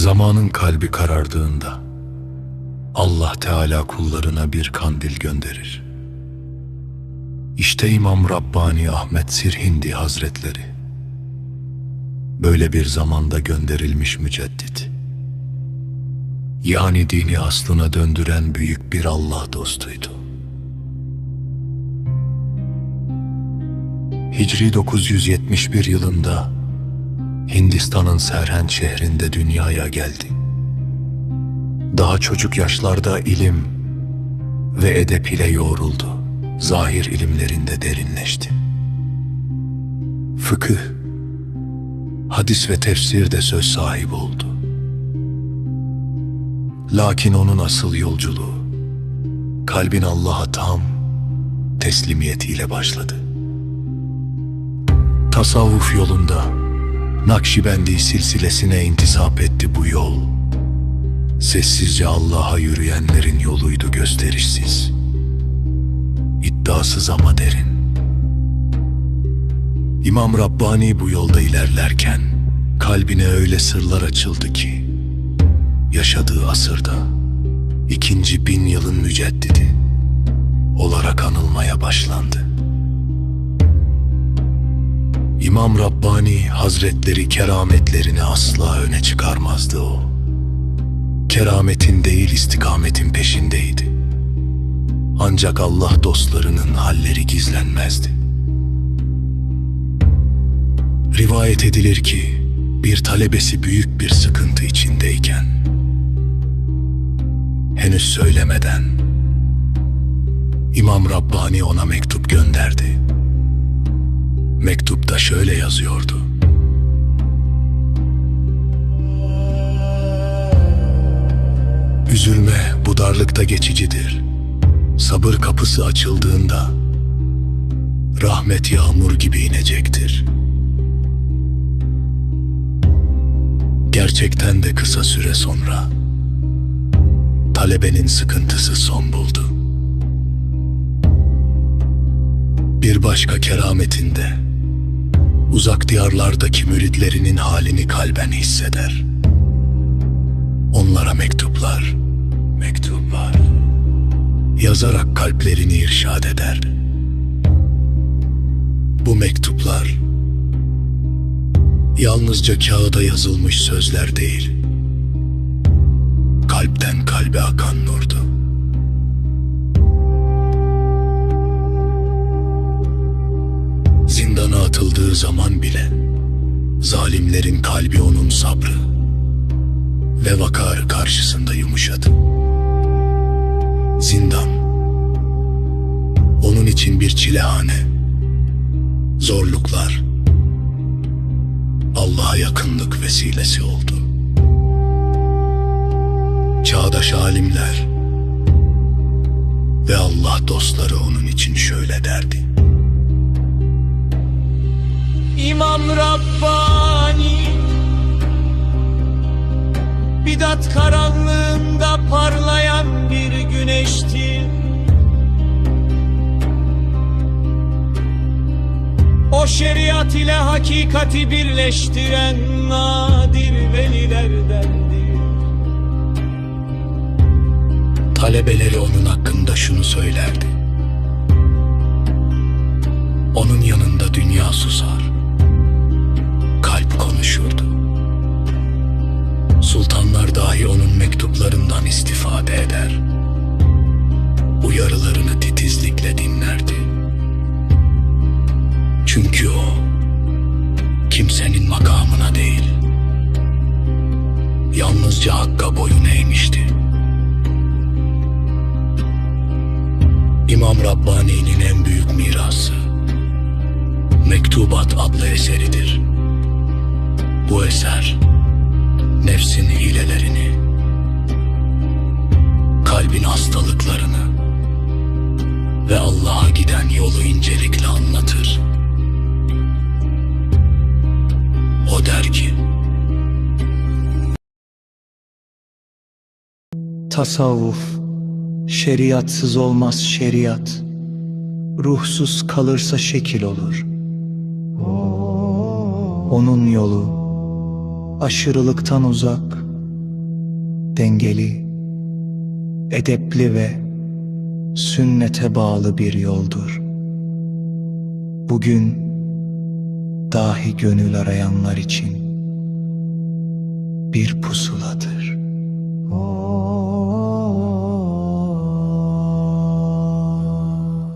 Zamanın kalbi karardığında Allah Teala kullarına bir kandil gönderir. İşte İmam Rabbani Ahmet Sirhindi Hazretleri böyle bir zamanda gönderilmiş müceddit. Yani dini aslına döndüren büyük bir Allah dostuydu. Hicri 971 yılında Hindistan'ın Serhend şehrinde dünyaya geldi. Daha çocuk yaşlarda ilim ve edep ile yoğruldu. Zahir ilimlerinde derinleşti. Fıkıh, hadis ve tefsirde söz sahibi oldu. Lakin onun asıl yolculuğu kalbin Allah'a tam teslimiyetiyle başladı. Tasavvuf yolunda Nakşibendi silsilesine intisap etti bu yol. Sessizce Allah'a yürüyenlerin yoluydu gösterişsiz. İddiasız ama derin. İmam Rabbani bu yolda ilerlerken kalbine öyle sırlar açıldı ki yaşadığı asırda ikinci bin yılın müceddidi olarak anılmaya başlandı. İmam Rabbani Hazretleri kerametlerini asla öne çıkarmazdı o. Kerametin değil istikametin peşindeydi. Ancak Allah dostlarının halleri gizlenmezdi. Rivayet edilir ki bir talebesi büyük bir sıkıntı içindeyken henüz söylemeden İmam Rabbani ona mektup gönderdi. Mektupta şöyle yazıyordu. Üzülme bu darlıkta geçicidir. Sabır kapısı açıldığında rahmet yağmur gibi inecektir. Gerçekten de kısa süre sonra talebenin sıkıntısı son buldu. Bir başka kerametinde uzak diyarlardaki müritlerinin halini kalben hisseder. Onlara mektuplar, mektuplar yazarak kalplerini irşad eder. Bu mektuplar yalnızca kağıda yazılmış sözler değil, kalpten kalbe akan nurdu. Atıldığı zaman bile zalimlerin kalbi onun sabrı ve vakarı karşısında yumuşadı. Zindan onun için bir çilehane, zorluklar, Allah'a yakınlık vesilesi oldu. Çağdaş alimler ve Allah dostları onun için şöyle derdi. İmam Rabbani Bidat karanlığında parlayan bir güneşti O şeriat ile hakikati birleştiren nadir velilerdendi Talebeleri onun hakkında şunu söylerdi. Onun yanında dünya susar. Kalp konuşurdu. Sultanlar dahi onun mektuplarından istifade eder. Uyarılarını titizlikle dinlerdi. Çünkü o kimsenin makamına değil, yalnızca hakka boyun eğmişti. İmam Rabbani'nin en büyük mirası Mektubat adlı eseridir. Bu eser nefsin hilelerini, kalbin hastalıklarını ve Allah'a giden yolu incelikle anlatır. O der ki, Tasavvuf Şeriatsız olmaz şeriat Ruhsuz kalırsa şekil olur Onun yolu aşırılıktan uzak, dengeli, edepli ve sünnete bağlı bir yoldur. Bugün dahi gönül arayanlar için bir pusuladır. Oh.